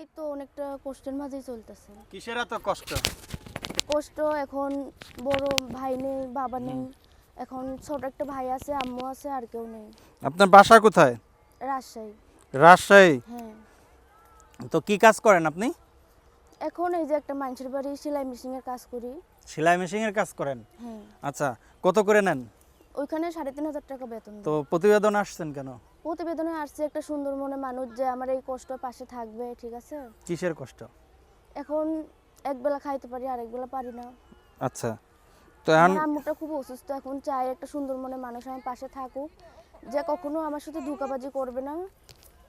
এই তো অনেকটা কষ্টের মাঝেই চলতেছে। কিসের এত কষ্ট? কষ্ট এখন বড় ভাই নেই বাবা নেই। এখন ছোট একটা ভাই আছে আম্মু আছে আর কেউ নেই। আপনার বাসা কোথায়? রাজশাহী। রাজশাহী? হ্যাঁ। তো কি কাজ করেন আপনি? এখন এই যে একটা মানুষের বাড়ি সেলাই মেশিনের কাজ করি। সেলাই মেশিনের কাজ করেন? হ্যাঁ। আচ্ছা কত করে নেন? ওইখানে সাড়ে তিন হাজার টাকা বেতন। তো প্রতিবেদন আসছেন কেন? প্রতিবেদনে আসছে একটা সুন্দর মনে মানুষ যে আমার এই কষ্ট পাশে থাকবে ঠিক আছে? কিসের কষ্ট? এখন একবেলা খাইতে পারি আর একবেলা পারি না। আচ্ছা তো এখন আম্মুটা খুব অসুস্থ এখন চাই একটা সুন্দর মনে মানুষ আমার পাশে থাকুক। যে কখনো আমার সাথে ধোকাবাজি করবে না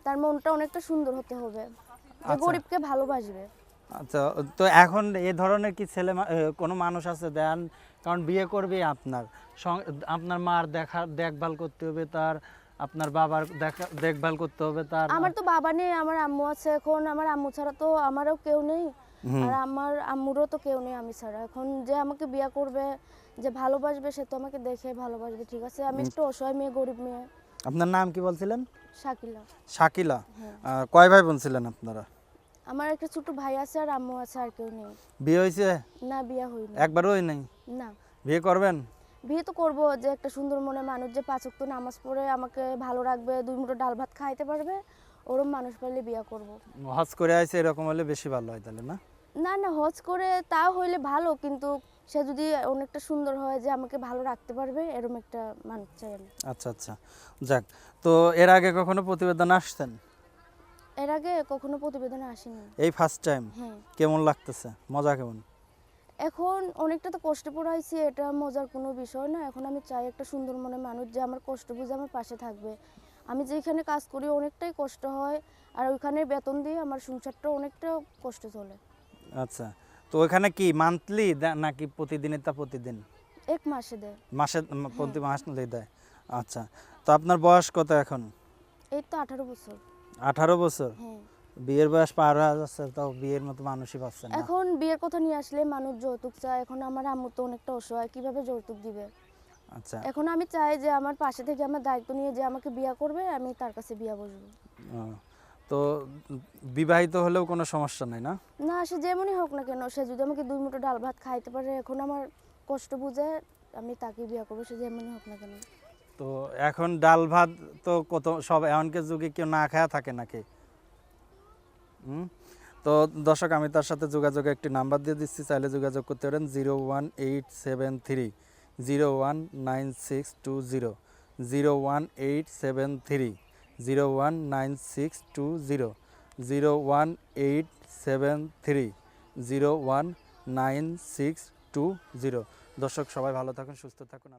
তার মনটা অনেকটা সুন্দর হতে হবে। যে আচ্ছা। গরিবকে ভালোবাসবে। আচ্ছা তো এখন এ ধরনের কি ছেলে কোনো মানুষ আছে দেন? কারণ বিয়ে করবে আপনার। আপনার মার দেখা দেখভাল করতে হবে তার আপনার বাবার দেখা দেখভাল করতে হবে তার আমার তো বাবা নেই আমার আম্মু আছে এখন আমার আম্মু ছাড়া তো আমারও কেউ নেই। আর আমার আম্মুরও তো কেউ নেই আমি ছাড়া। এখন যে আমাকে বিয়ে করবে যে ভালোবাসবে সে তো আমাকে দেখে ভালোবাসবে ঠিক আছে? আমি একটু অসহায় মেয়ে গরিব মেয়ে। আপনার নাম কি বলছিলেন? শাকিলা। শাকিলা। হ্যাঁ। কয় ভাই বোন ছিলেন আপনারা? আমার একটা ছোট ভাই আছে আর আম্মু আছে আর কেউ নেই। বিয়ে হয়েছে না বিয়ে হয়নি। একবারও হয় নাই না। বিয়ে করবেন? বিয়ে তো করব যে একটা সুন্দর মনে মানুষ যে পাঁচ ওয়াক্ত নামাজ পড়ে আমাকে ভালো রাখবে দুই মুঠো ডাল ভাত খাইতে পারবে ওরম মানুষ পারলে বিয়ে করব। হজ করে আইছে এরকম হলে বেশি ভালো হয় তাহলে না? না না হজ করে তা হইলে ভালো কিন্তু সে যদি অনেকটা সুন্দর হয় যে আমাকে ভালো রাখতে পারবে এরম একটা মানুষ চাই আমি। আচ্ছা আচ্ছা। যাক তো এর আগে কখনো প্রতিবেদন আসতেন? এর আগে কখনো প্রতিবেদনে আসেনি। এই ফার্স্ট টাইম হ্যাঁ। কেমন লাগতেছে? মজা কেমন? এখন অনেকটা তো কষ্ট পড়াইছি এটা মজার কোনো বিষয় না। এখন আমি চাই একটা সুন্দর মনে মানুষ যে আমার কষ্ট বুঝে আমার পাশে থাকবে। আমি যেখানে কাজ করি অনেকটাই কষ্ট হয় আর ওইখানে বেতন দিয়ে আমার সংসারটা অনেকটা কষ্ট চলে। আচ্ছা তো ওইখানে কি মান্থলি নাকি প্রতিদিনের তা প্রতিদিন? এক মাসে দেয়। মাসে প্রতি মাস দেয়। আচ্ছা তো আপনার বয়স কত এখন? এই তো আঠারো বছর। আঠারো বছর? হ্যাঁ। বিয়ের বয়স পার হয়ে যাচ্ছে তাও বিয়ের মতো মানুষই পাচ্ছেন না। এখন বিয়ের কথা নিয়ে আসলে মানুষ যৌতুক চায়। এখন আমার আম্মু তো অনেকটা অসহায় কীভাবে যৌতুক দিবে? আচ্ছা। এখন আমি চাই যে আমার পাশে থেকে আমার দায়িত্ব নিয়ে যে আমাকে বিয়ে করবে আমি তার কাছে বিয়ে বসবো। তো বিবাহিত হলেও কোনো সমস্যা নাই না? না সে যেমনই হোক না কেন সে যদি আমাকে দুই মুঠো ডাল ভাত খাইতে পারে এখন আমার কষ্ট বুঝে আমি তাকে বিয়ে করব সে যেমনই হোক না কেন। তো এখন ডাল ভাত তো কত সব এমনকে যুগে কেউ না খায়া থাকে নাকি? তো দর্শক, আমি তার সাথে যোগাযোগে একটি নাম্বার দিয়ে দিচ্ছি, চাইলে যোগাযোগ করতে পারেন zero one eight seven three, zero one nine six two zero zero one eight seven three, zero one nine six two zero zero one eight seven three, zero one nine six two zero. দর্শক, সবাই ভালো থাকুন, সুস্থ থাকুন।